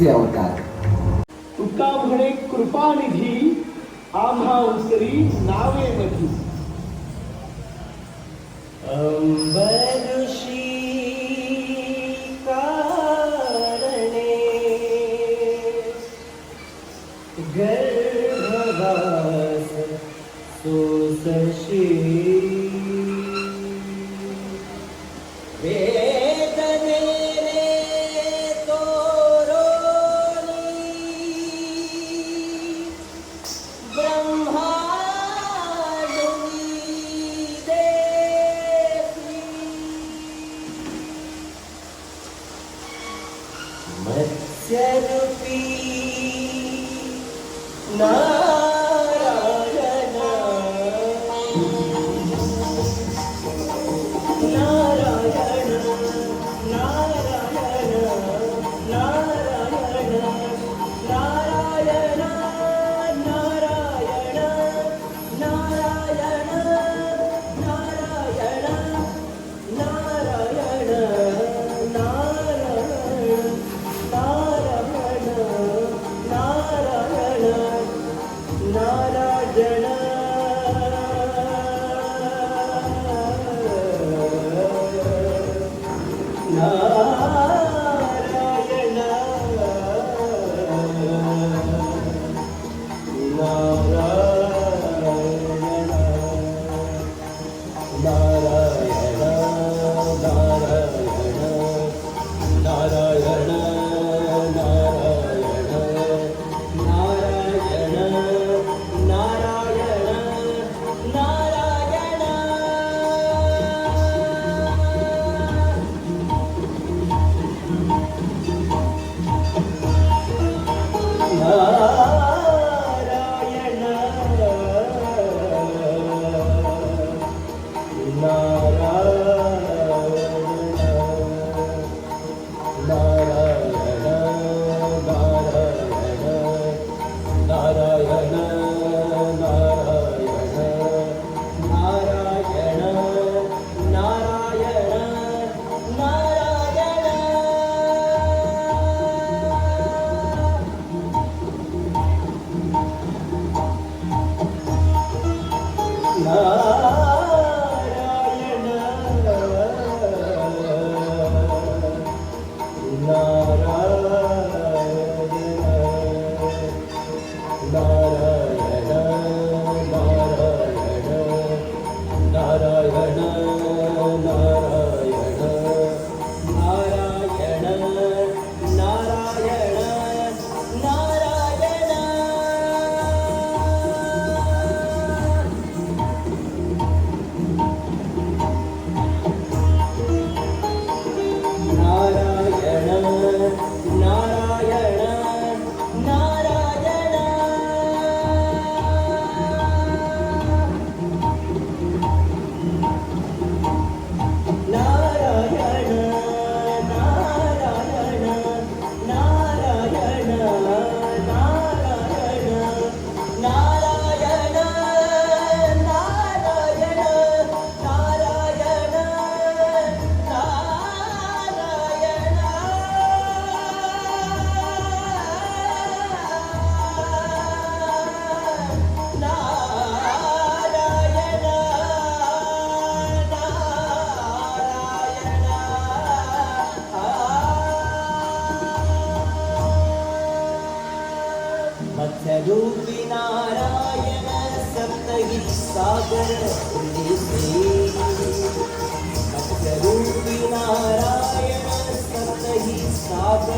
से अवतार। तुका म्हणे कृपानिधी आम्हा उसरी नावे नदी अंबरुषी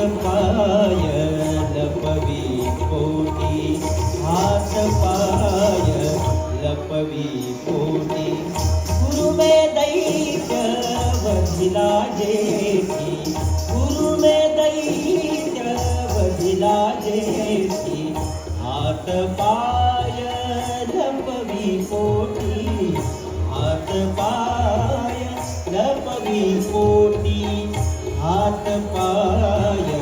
पाय लपवी पोटी हात पाय लपवी पोटी. गुरुमे दैत्य वधिला जेती गुरुमे दैत्य वधिला जेती हात पाय लपवी पोटी हात पाय लपवी पोटी. பாட்ட பாய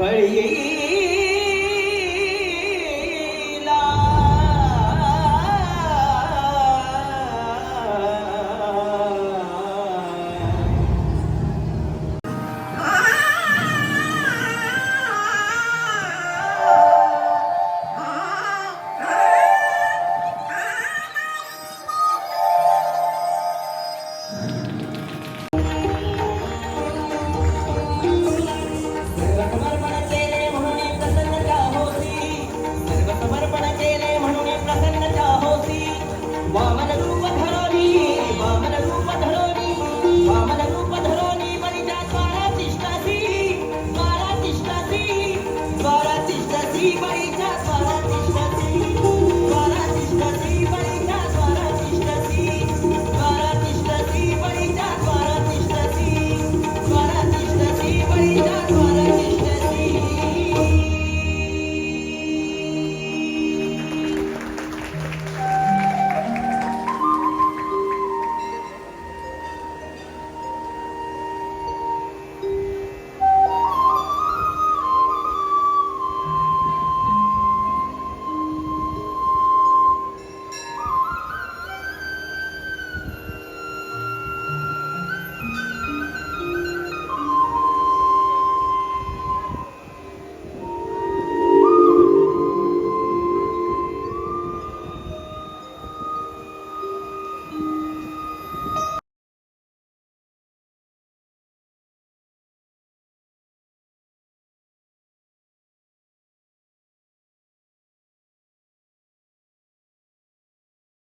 回忆我们的